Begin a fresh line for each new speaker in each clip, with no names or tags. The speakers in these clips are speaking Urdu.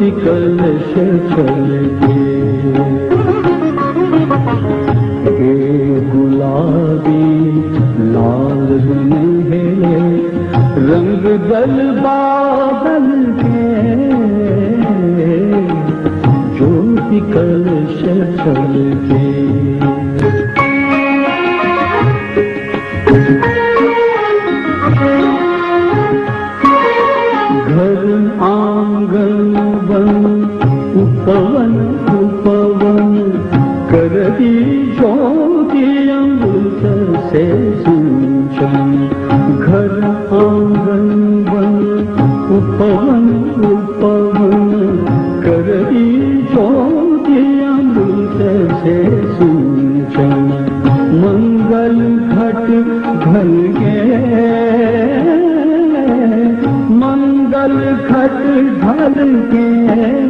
نکل سے چل گے گلابی، لال ہے رنگ دل بادل کے۔ جو نکل سے چل گے پون پون کری چونت سے سنچن گھر آنگن اون اوپن کردی چونکی ہم بولت سے سنچن منگل خٹ گھن کے منگل خٹ دھل کے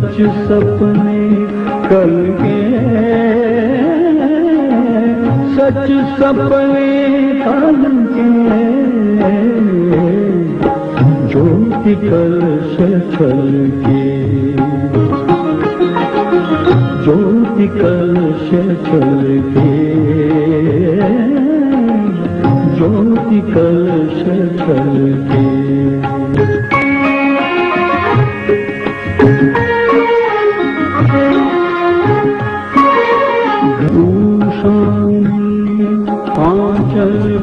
سچ سپنے کل کے سچ سپنے کل کے جو کل سے چل کے جو کل سے چل کے جو کل سے چل کے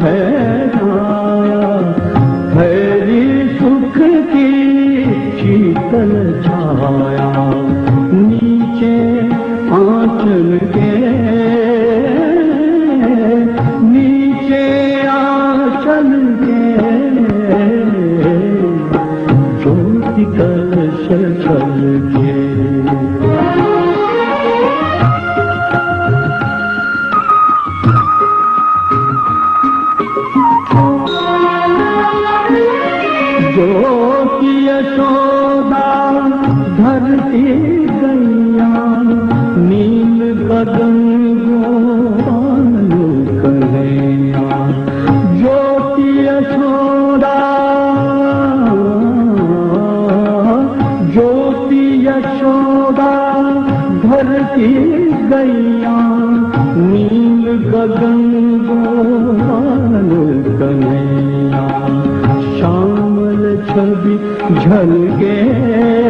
پھیلایا سکھ کی شیتل چھایا نیچے آنچل کے نیچے آنچل کے جوتی چل کے گیا نیل بدن گو کریا جو کیا چھوڑا گھر کی گیا نیل بدن گو کریا شامل چھبی جھل گئے